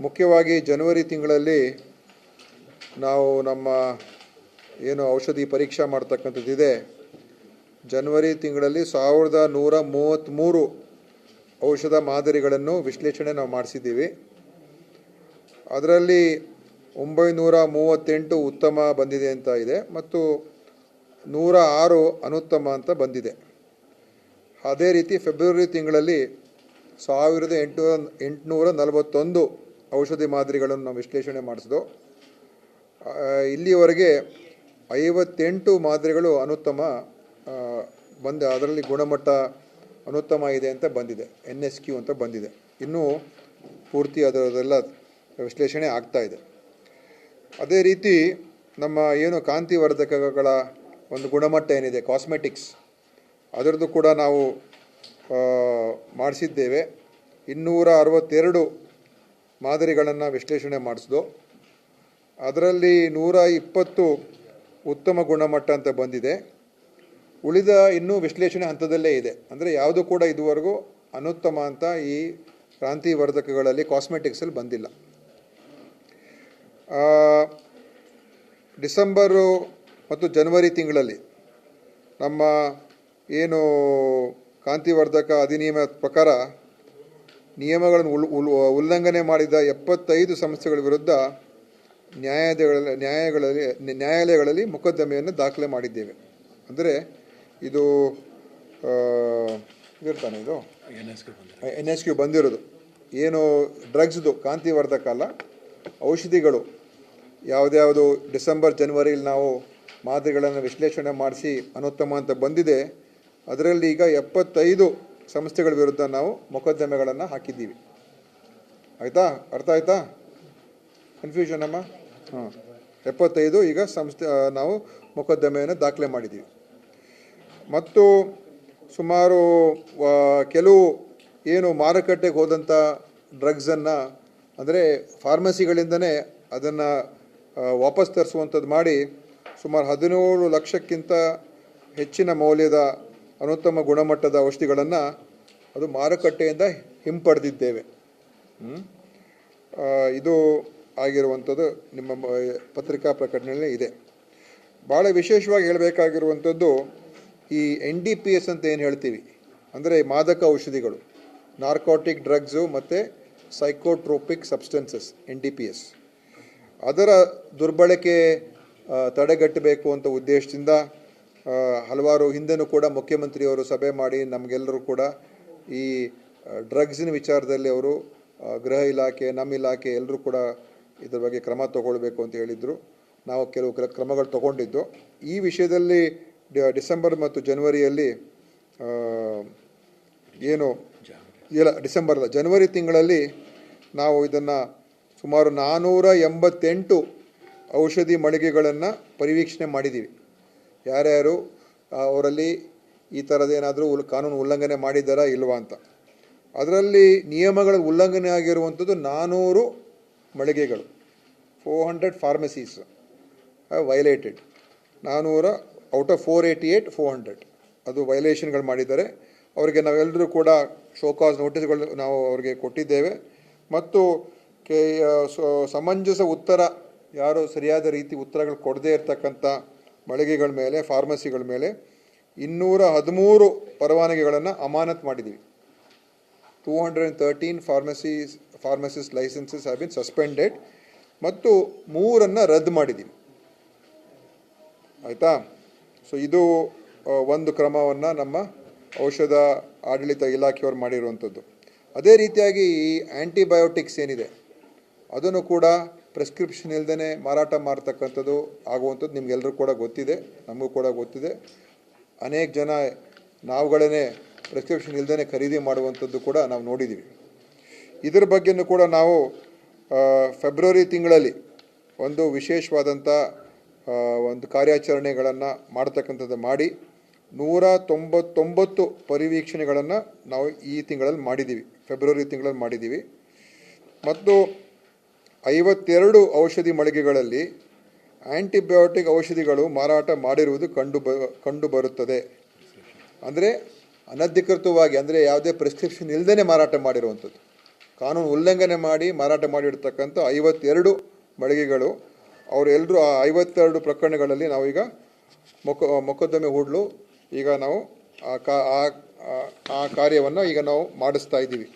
ಮುಖ್ಯವಾಗಿ ಜನವರಿ ತಿಂಗಳಲ್ಲಿ ನಾವು ನಮ್ಮ ಏನು ಔಷಧಿ ಪರೀಕ್ಷೆ ಮಾಡ್ತಕ್ಕಂಥದ್ದಿದೆ ಜನವರಿ ತಿಂಗಳಲ್ಲಿ ಸಾವಿರದ ನೂರ ಮೂವತ್ತ್ಮೂರು ಔಷಧ ಮಾದರಿಗಳನ್ನು ವಿಶ್ಲೇಷಣೆ ನಾವು ಮಾಡಿಸಿದ್ದೀವಿ. ಅದರಲ್ಲಿ ಒಂಬೈನೂರ ಮೂವತ್ತೆಂಟು ಉತ್ತಮ ಬಂದಿದೆ ಅಂತ ಇದೆ ಮತ್ತು ನೂರ ಆರು ಅನುತ್ತಮ ಅಂತ ಬಂದಿದೆ. ಅದೇ ರೀತಿ ಫೆಬ್ರವರಿ ತಿಂಗಳಲ್ಲಿ ಸಾವಿರದ ಎಂಟುನೂರ ಎಂಟುನೂರ ನಲವತ್ತೊಂದು ಔಷಧಿ ಮಾದರಿಗಳನ್ನು ನಾವು ವಿಶ್ಲೇಷಣೆ ಮಾಡಿಸಿದೋ ಇಲ್ಲಿವರೆಗೆ ಐವತ್ತೆಂಟು ಮಾದರಿಗಳು ಅನುತ್ತಮ ಬಂದ, ಅದರಲ್ಲಿ ಗುಣಮಟ್ಟ ಅನುತ್ತಮ ಇದೆ ಅಂತ ಬಂದಿದೆ. ಎನ್ ಎಸ್ ಕ್ಯೂ ಅಂತ ಬಂದಿದೆ. ಇನ್ನೂ ಪೂರ್ತಿ ಅದರದೆಲ್ಲ ವಿಶ್ಲೇಷಣೆ ಆಗ್ತಾ ಇದೆ. ಅದೇ ರೀತಿ ನಮ್ಮ ಏನು ಕಾಂತಿವರ್ಧಕಗಳ ಒಂದು ಗುಣಮಟ್ಟ ಏನಿದೆ ಕಾಸ್ಮೆಟಿಕ್ಸ್ ಅದರದ್ದು ಕೂಡ ನಾವು ಮಾಡಿಸಿದ್ದೇವೆ. ಇನ್ನೂರ ಅರವತ್ತೆರಡು ಮಾದರಿಗಳನ್ನು ವಿಶ್ಲೇಷಣೆ ಮಾಡಿಸಿದೋ, ಅದರಲ್ಲಿ ನೂರ ಇಪ್ಪತ್ತು ಉತ್ತಮ ಗುಣಮಟ್ಟ ಅಂತ ಬಂದಿದೆ. ಉಳಿದ ಇನ್ನೂ ವಿಶ್ಲೇಷಣೆ ಹಂತದಲ್ಲೇ ಇದೆ. ಅಂದರೆ ಯಾವುದು ಕೂಡ ಇದುವರೆಗೂ ಅನುತ್ತಮ ಅಂತ ಈ ಕ್ರಾಂತಿವರ್ಧಕಗಳಲ್ಲಿ ಕಾಸ್ಮೆಟಿಕ್ಸಲ್ಲಿ ಬಂದಿಲ್ಲ. ಡಿಸೆಂಬರು ಮತ್ತು ಜನವರಿ ತಿಂಗಳಲ್ಲಿ ನಮ್ಮ ಏನು ಕಾಂತಿವರ್ಧಕ ಅಧಿನಿಯಮ ಪ್ರಕಾರ ನಿಯಮಗಳನ್ನು ಉಲ್ ಉಲ್ ಉಲ್ಲಂಘನೆ ಮಾಡಿದ ಎಪ್ಪತ್ತೈದು ಸಂಸ್ಥೆಗಳ ವಿರುದ್ಧ ನ್ಯಾಯಾಲಯಗಳಲ್ಲಿ ನ್ಯಾಯಗಳಲ್ಲಿ ನ್ಯಾಯಾಲಯಗಳಲ್ಲಿ ಮೊಕದ್ದಮೆಯನ್ನು ದಾಖಲೆ ಮಾಡಿದ್ದೇವೆ. ಅಂದರೆ ಇದು ಇದಿರ್ತಾನೆ ಇದು? ಎನ್ ಎಸ್ ಕ್ಯೂ ಬಂದಿರೋದು. ಏನು ಡ್ರಗ್ಸ್ದು ಕಾಂತಿವರ್ಧಕ ಅಲ್ಲ ಔಷಧಿಗಳು. ಯಾವುದ್ಯಾವುದು ಡಿಸೆಂಬರ್ ಜನ್ವರಿಯಲ್ಲಿ ನಾವು ಮಾದರಿಗಳನ್ನು ವಿಶ್ಲೇಷಣೆ ಮಾಡಿಸಿ ಅನುತ್ತಮ ಅಂತ ಬಂದಿದೆ. ಅದರಲ್ಲಿ ಈಗ ಎಪ್ಪತ್ತೈದು ಸಂಸ್ಥೆಗಳ ವಿರುದ್ಧ ನಾವು ಮೊಕದ್ದಮೆಗಳನ್ನು ಹಾಕಿದ್ದೀವಿ. ಆಯಿತಾ? ಅರ್ಥ ಆಯ್ತಾ? ಕನ್ಫ್ಯೂಷನ್ ಅಮ್ಮ? ಹಾಂ ಎಪ್ಪತ್ತೈದು, ಈಗ ಸಂಸ್ಥೆ ನಾವು ಮೊಕದ್ದಮೆಯನ್ನು ದಾಖಲೆ ಮಾಡಿದ್ದೀವಿ ಮತ್ತು ಸುಮಾರು ಕೆಲವು ಏನು ಮಾರುಕಟ್ಟೆಗೆ ಹೋದಂಥ ಡ್ರಗ್ಸನ್ನು ಅಂದರೆ ಫಾರ್ಮಸಿಗಳಿಂದನೇ ಅದನ್ನು ವಾಪಸ್ ತರಿಸುವಂಥದ್ದು ಮಾಡಿ ಸುಮಾರು ಹದಿನೇಳು ಲಕ್ಷಕ್ಕಿಂತ ಹೆಚ್ಚಿನ ಮೌಲ್ಯದ ಅನುತ್ತಮ ಗುಣಮಟ್ಟದ ಔಷಧಿಗಳನ್ನು ಅದು ಮಾರುಕಟ್ಟೆಯಿಂದ ಹಿಂಪಡೆದಿದ್ದೇವೆ. ಇದು ಆಗಿರುವಂಥದ್ದು ನಿಮ್ಮ ಪತ್ರಿಕಾ ಪ್ರಕಟಣೆಯಲ್ಲಿ ಇದೆ. ಭಾಳ ವಿಶೇಷವಾಗಿ ಹೇಳಬೇಕಾಗಿರುವಂಥದ್ದು ಈ ಎನ್ ಡಿ ಪಿ ಎಸ್ ಅಂತ ಏನು ಹೇಳ್ತೀವಿ? ಅಂದರೆ ಮಾದಕ ಔಷಧಿಗಳು ನಾರ್ಕೋಟಿಕ್ ಡ್ರಗ್ಸು ಮತ್ತು psychotropic substances N D P S ಅದರ ದುರ್ಬಳಕೆ ತಡೆಗಟ್ಟಬೇಕು ಅಂತ ಉದ್ದೇಶದಿಂದ ಹಲವಾರು ಹಿಂದೆನೂ ಕೂಡ ಮುಖ್ಯಮಂತ್ರಿಯವರು ಸಭೆ ಮಾಡಿ ನಮಗೆಲ್ಲರೂ ಕೂಡ ಈ ಡ್ರಗ್ಸಿನ ವಿಚಾರದಲ್ಲಿ ಅವರು ಗೃಹ ಇಲಾಖೆ, ನಮ್ಮ ಇಲಾಖೆ ಎಲ್ಲರೂ ಕೂಡ ಇದ್ರ ಬಗ್ಗೆ ಕ್ರಮ ತಗೊಳ್ಬೇಕು ಅಂತ ಹೇಳಿದರು. ನಾವು ಕೆಲವು ಕೆಲ ಕ್ರಮಗಳು ತಗೊಂಡಿದ್ದು. ಈ ವಿಷಯದಲ್ಲಿ ಡಿಸೆಂಬರ್ ಮತ್ತು ಜನವರಿಯಲ್ಲಿ ಏನು, ಇಲ್ಲ, ಡಿಸೆಂಬರ್ ಜನವರಿ ತಿಂಗಳಲ್ಲಿ ನಾವು ಇದನ್ನು ಸುಮಾರು ನಾನ್ನೂರ ಎಂಬತ್ತೆಂಟು ಔಷಧಿ ಮಳಿಗೆಗಳನ್ನು ಪರಿವೀಕ್ಷಣೆ ಮಾಡಿದ್ದೀವಿ. ಯಾರ್ಯಾರು ಅವರಲ್ಲಿ ಈ ಥರದ್ದೇನಾದರೂ ಉಲ್, ಕಾನೂನು ಉಲ್ಲಂಘನೆ ಮಾಡಿದ್ದಾರಾ ಇಲ್ವಾ ಅಂತ. ಅದರಲ್ಲಿ ನಿಯಮಗಳ ಉಲ್ಲಂಘನೆ ಆಗಿರುವಂಥದ್ದು ನಾನ್ನೂರು ಮಳಿಗೆಗಳು. ಫೋರ್ ಹಂಡ್ರೆಡ್ ಫಾರ್ಮಸೀಸ್ ವೈಲೇಟೆಡ್ ನಾನ್ನೂರ out of four eighty eight four hundred. ಅದು ವೈಲೇಷನ್ಗಳು ಮಾಡಿದ್ದಾರೆ. ಅವರಿಗೆ ನಾವೆಲ್ಲರೂ ಕೂಡ ಶೋಕಾಸ್ ನೋಟಿಸ್ಗಳು ನಾವು ಅವರಿಗೆ ಕೊಟ್ಟಿದ್ದೇವೆ. ಮತ್ತು ಕೆ ಸಮಂಜಸ ಉತ್ತರ, ಯಾರು ಸರಿಯಾದ ರೀತಿ ಉತ್ತರಗಳು ಕೊಡದೇ ಇರತಕ್ಕಂಥ ಮಳಿಗೆಗಳ ಮೇಲೆ ಫಾರ್ಮಸಿಗಳ ಮೇಲೆ ಇನ್ನೂರ ಹದಿಮೂರು ಪರವಾನಗಿಗಳನ್ನು ಅಮಾನತ್ ಮಾಡಿದ್ದೀವಿ two hundred and thirteen pharmacies pharmacies licences have been suspended ಮತ್ತು ಮೂರನ್ನು ರದ್ದು ಮಾಡಿದ್ದೀವಿ ಆಯಿತಾ? ಸೊ ಇದು ಒಂದು ಕ್ರಮವನ್ನು ನಮ್ಮ ಔಷಧ ಆಡಳಿತ ಇಲಾಖೆಯವರು ಮಾಡಿರುವಂಥದ್ದು. ಅದೇ ರೀತಿಯಾಗಿ ಈ ಆ್ಯಂಟಿಬಯೋಟಿಕ್ಸ್ ಏನಿದೆ, ಅದನ್ನು ಕೂಡ ಪ್ರಿಸ್ಕ್ರಿಪ್ಷನ್ ಇಲ್ಲದೇ ಮಾರಾಟ ಮಾಡ್ತಕ್ಕಂಥದ್ದು ಆಗುವಂಥದ್ದು ನಿಮ್ಗೆಲ್ಲರೂ ಕೂಡ ಗೊತ್ತಿದೆ, ನಮಗೂ ಕೂಡ ಗೊತ್ತಿದೆ. ಅನೇಕ ಜನ ನಾವುಗಳೇ ಪ್ರಿಸ್ಕ್ರಿಪ್ಷನ್ ಇಲ್ಲದೇ ಖರೀದಿ ಮಾಡುವಂಥದ್ದು ಕೂಡ ನಾವು ನೋಡಿದ್ದೀವಿ ಇದರ ಬಗ್ಗೆನೂ ಕೂಡ ನಾವು ಫೆಬ್ರವರಿ ತಿಂಗಳಲ್ಲಿ ಒಂದು ವಿಶೇಷವಾದಂಥ ಒಂದು ಕಾರ್ಯಾಚರಣೆಗಳನ್ನು ಮಾಡ್ತಕ್ಕಂಥದ್ದು ಮಾಡಿ ನೂರ ತೊಂಬತ್ತೊಂಬತ್ತು ಪರಿವೀಕ್ಷಣೆಗಳನ್ನು ನಾವು ಈ ತಿಂಗಳಲ್ಲಿ ಮಾಡಿದ್ದೀವಿ ಫೆಬ್ರವರಿ ತಿಂಗಳಲ್ಲಿ ಮಾಡಿದ್ದೀವಿ ಮತ್ತು ಐವತ್ತೆರಡು ಔಷಧಿ ಮಳಿಗೆಗಳಲ್ಲಿ ಆ್ಯಂಟಿಬಯೋಟಿಕ್ ಔಷಧಿಗಳು ಮಾರಾಟ ಮಾಡಿರುವುದು ಕಂಡು ಬ, ಕಂಡು ಬರುತ್ತದೆ. ಅಂದರೆ ಅನಧಿಕೃತವಾಗಿ, ಅಂದರೆ ಯಾವುದೇ ಪ್ರಿಸ್ಕ್ರಿಪ್ಷನ್ ಇಲ್ಲದೇ ಮಾರಾಟ ಮಾಡಿರುವಂಥದ್ದು. ಕಾನೂನು ಉಲ್ಲಂಘನೆ ಮಾಡಿ ಮಾರಾಟ ಮಾಡಿರ್ತಕ್ಕಂಥ ಐವತ್ತೆರಡು ಮಳಿಗೆಗಳು ಅವರೆಲ್ಲರೂ ಆ ಐವತ್ತೆರಡು ಪ್ರಕರಣಗಳಲ್ಲಿ ನಾವೀಗ ಮೊಕ, ಮೊಕದ್ದಮೆ ಹೂಡಲು, ಈಗ ನಾವು ಆ ಕಾ ಆ- ಕಾರ್ಯವನ್ನು ಈಗ ನಾವು ಮಾಡಿಸ್ತಾ ಇದ್ದೀವಿ.